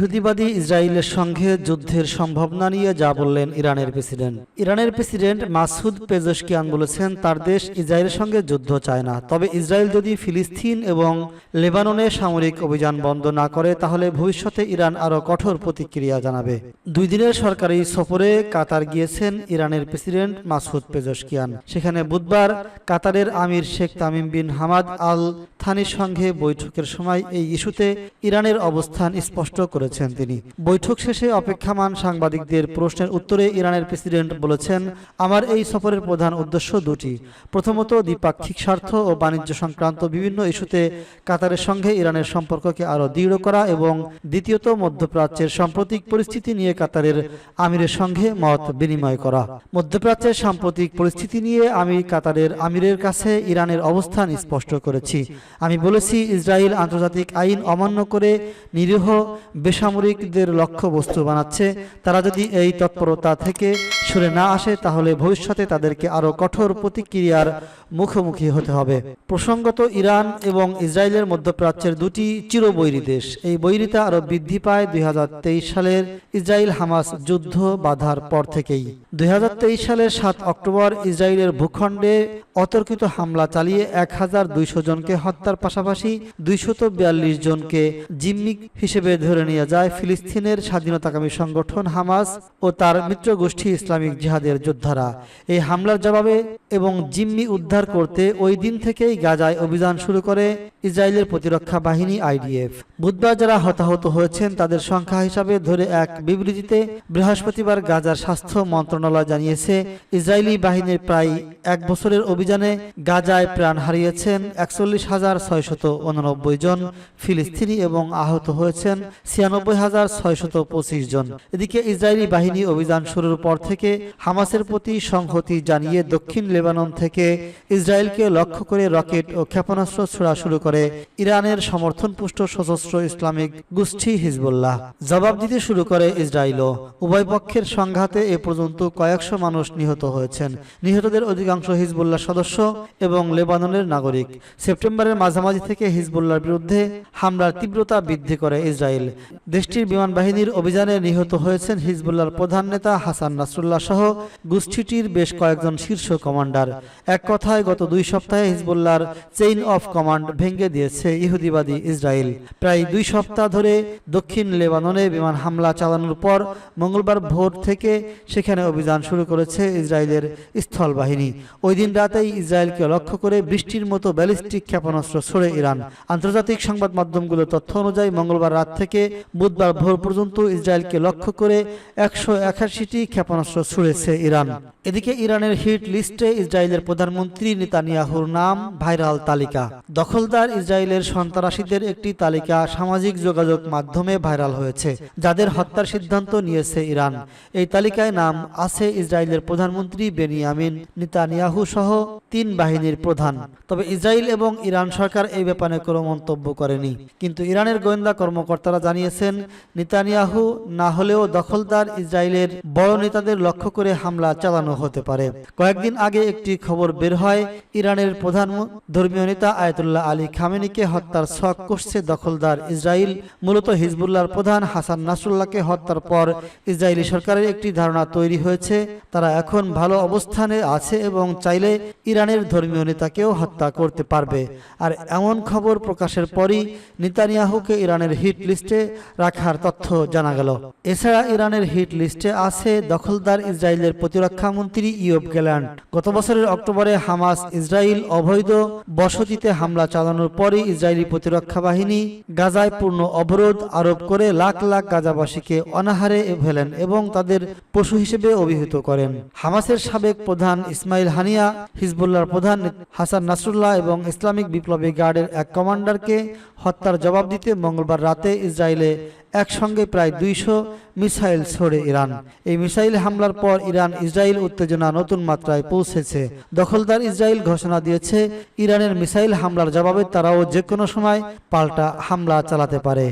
ইহুদিবাদী ইসরায়েলের সঙ্গে যুদ্ধের সম্ভাবনা নিয়ে যা বললেন ইরানের প্রেসিডেন্ট। ইরানের প্রেসিডেন্ট মাসুদ পেজস্কিয়ান বলেছেন, তার দেশ ইসরায়েলের সঙ্গে যুদ্ধ চায় না। তবে ইসরায়েল যদি ফিলিস্তিন এবং লেবাননে সামরিক অভিযান বন্ধ না করে, তাহলে ভবিষ্যতে ইরান আরও কঠোর প্রতিক্রিয়া জানাবে। দুই দিনের সরকারি সফরে কাতার গিয়েছেন ইরানের প্রেসিডেন্ট মাসুদ পেজস্কিয়ান সেখানে বুধবার কাতারের আমির Sheikh Tamim bin Hamad Al থানির সঙ্গে বৈঠকের সময় এই ইস্যুতে ইরানের অবস্থান স্পষ্ট করেছেন তিনি। বৈঠক শেষে অপেক্ষামান সাংবাদিকদের প্রশ্নের উত্তরে ইরানের প্রেসিডেন্ট বলেছেন, আমার এই সফরের প্রধান উদ্দেশ্য দুটি। প্রথমত, দ্বিপাক্ষিক স্বার্থ ও বাণিজ্য সংক্রান্ত বিভিন্ন ইস্যুতে কাতারের সঙ্গে ইরানের সম্পর্ককে আরও দৃঢ় করা এবং দ্বিতীয়ত, মধ্যপ্রাচ্যের সাম্প্রতিক পরিস্থিতি নিয়ে কাতারের আমিরের সঙ্গে মত বিনিময় করা। মধ্যপ্রাচ্যের সাম্প্রতিক পরিস্থিতি নিয়ে আমি কাতারের আমিরের কাছে ইরানের অবস্থান স্পষ্ট করেছি। আমি বলেছি, ইসরায়েল আন্তর্জাতিক আইন অমান্য করে নিরীহ বেসামরিকদের লক্ষ্য বস্তু বানাচ্ছে তারা যদি এই তৎপরতা থেকে সরে না আসে, তাহলে ভবিষ্যতে তাদেরকে আরও কঠোর প্রতিক্রিয়ার মুখোমুখি হতে হবে। প্রসঙ্গত, ইরান এবং ইসরায়েলের মধ্যপ্রাচ্যের দুটি চিরবৈরী দেশ। এই বৈরিতা আরও বৃদ্ধি পায় দুই সালের ইসরায়েল হামাস যুদ্ধ বাধার পর থেকেই। দুই সালের সাত অক্টোবর ইসরায়েলের ভূখণ্ডে অতর্কিত হামলা চালিয়ে এক হাজার দুইশো জনকে হত্যার পাশাপাশি দুইশত বিয়াল্লিশ জনকে জিম্মি হিসেবে ধরে নিয়ে যায় ফিলিস্তিনের স্বাধীনতাকামী সংগঠন হামাস ও তার মিত্র গোষ্ঠী ইসলামিক জিহাদের যোদ্ধারা। এই হামলার জবাবে এবং জিম্মি উদ্ধার করতে ওই দিন থেকেই গাজায় অভিযান শুরু করে ইসরায়েলের প্রতিরক্ষা বাহিনী আইডিএফ। বুধবার যারা হতাহত হয়েছেন, তাদের সংখ্যা হিসাবে ধরে এক বিবৃতিতে বৃহস্পতিবার গাজার স্বাস্থ্য মন্ত্রণালয় জানিয়েছে, ইসরায়েলি বাহিনীর প্রায় এক বছরের অভিযানে গাজায় প্রাণ হারিয়েছেন একচল্লিশ হাজার ছয়শত উননব্বই জন, ফিলিস্তিনি এবং আহত হয়েছেন ছিয়ানব্বই হাজার ছয়শত পঁচিশ জন। এদিকে ইসরায়েলি বাহিনী অভিযান শুরুর পর থেকে হামাসের প্রতি সংহতি জানিয়ে দক্ষিণ লেবানন থেকে ইসরায়েলকে লক্ষ্য করে রকেট ও ক্ষেপণাস্ত্র ছোড়া শুরু করে ইরানের সমর্থনপুষ্ট সশস্ত্র ইসলামিক গোষ্ঠী হিজবুল্লাহ। জবাব দিতে শুরু করে ইসরায়েলও। উভয় পক্ষের সংঘাতে এ পর্যন্ত কয়েকশো মানুষ নিহত হয়েছেন। নিহতদের অধিকাংশ হিজবুল্লাহ সদস্য এবং লেবাননের নাগরিক। সেপ্টেম্বরের মাঝামাঝি থেকে হিজবুল্লাহর বিরুদ্ধে হামলার তীব্রতা বৃদ্ধি করে ইসরায়েল। দেশটির বিমান বাহিনীর অভিযানে নিহত হয়েছেন হিজবুল্লাহর প্রধান নেতা হাসান নাসরুল্লাহ সহ গোষ্ঠীটির বেশ কয়েকজন শীর্ষ কমান্ডার। এক কথায়, গত দুই সপ্তাহে হিজবুল্লাহর চেইন অফ কমান্ড ভেঙে দিয়েছে ইহুদিবাদী ইসরায়েল। প্রায় দুই সপ্তাহ ধরে দক্ষিণ লেবাননে বিমান হামলা চালানোর পর মঙ্গলবার ভোর থেকে সেখানে অভিযান শুরু করেছে ইসরায়েলের স্থল বাহিনী ওই দিন রাতেই ইসরায়েলকে লক্ষ্য করে বৃষ্টির মতো ব্যালিস্টিক ক্ষেপণাস্ত্র ছড়ে ইরান। আন্তর্জাতিক সংবাদ মাধ্যমগুলোর তথ্য অনুযায়ী মঙ্গলবার রাত থেকে বুধবার ভোর পর্যন্ত ইসরায়েলকে লক্ষ্য করে একশো একাশিটি ক্ষেপণাস্ত্র ছুড়েছে ইরান। এদিকে ইরানের হিট লিস্টে ইসরায়েলের প্রধানমন্ত্রী নেতানিয়াহুর নাম ভাইরাল তালিকা। দখলদার ইসরায়েলের সন্ত্রাসীদের একটি তালিকা সামাজিক যোগাযোগ মাধ্যমে ভাইরাল হয়েছে, যাদের হত্যার সিদ্ধান্ত নিয়েছে ইরান। এই তালিকায় নাম আছে ইসরায়েলের প্রধানমন্ত্রী বেনিয়ামিন নেতানিয়াহু সহ তিন বাহিনীর প্রধান। তবে ইসরায়েল এবং ইরান সরকার এই ব্যাপারে কোনো মন্তব্য করেনি। কিন্তু ইরানের গোয়েন্দা কর্মকর্তারা জানিয়েছেন নেতানিয়াহু না হলেও দখলদার ইসরায়েলের বড় নেতাদের লক্ষ্য করে হামলা চালানো হতে পারে। কয়েকদিন আগে একটি খবর বের হয় ইরানের প্রধান ধর্মীয় নেতা আয়তুল্লাহ আলী খামেনিকে হত্যার ছক করছে দখলদার ইসরায়েল মূলত হিজবুল্লাহর প্রধান হাসান নাসরুল্লাহকে হত্যার পর ইসরায়েলি সরকারের একটি ধারণা তৈরি হয়েছে। তারা এখন ভালো অবস্থানে আছে এবং চাইলে ইরানের ধর্মীয় নেতাকেও হত্যা করতে পারবে। আর এমন খবর প্রকাশের পরই নেতানিয়াহুকে ইরানের হিট লিস্টে রাখার তথ্য জানা গেল। এছাড়া ইরানের হিট লিস্টে আছে দখলদার ইসরায়েলের প্রতিরক্ষা মন্ত্রী ইয়ব গ্যালান্ট। গত বছরের অক্টোবরে হামাস ইসরায়েল অবৈধ বসতিতে হামলা চালানোর পরই ইসরায়েলি প্রতিরক্ষা বাহিনী গাজায় পূর্ণ অবরোধ আরোপ করে লাখ লাখ গাজাবাসীকে অনাহারে ফেলেন এবং তাদের পশু হিসেবে অভিহিত করেন। হামাসের সাবেক প্রধান ইসমাইল হানিয়া হিজবুল্লাহর প্রধান হাসান নাসরুল্লাহ এবং ইসলামিক বিপ্লবী গার্ডের এক কমান্ডারকে হত্যার জবাব দিতে মঙ্গলবার রাতে ইসরায়েলে একসঙ্গে প্রায় দুইশো মিসাইল ছড়ে ইরান। এই মিসাইল হামলার পর ইরান ইসরায়েল উত্তেজনা নতুন মাত্রায় পৌঁছেছে। দখলদার ইসরায়েল ঘোষণা দিয়েছে, ইরানের মিসাইল হামলার জবাবে তারাও যে কোনো সময় পাল্টা হামলা চালাতে পারে।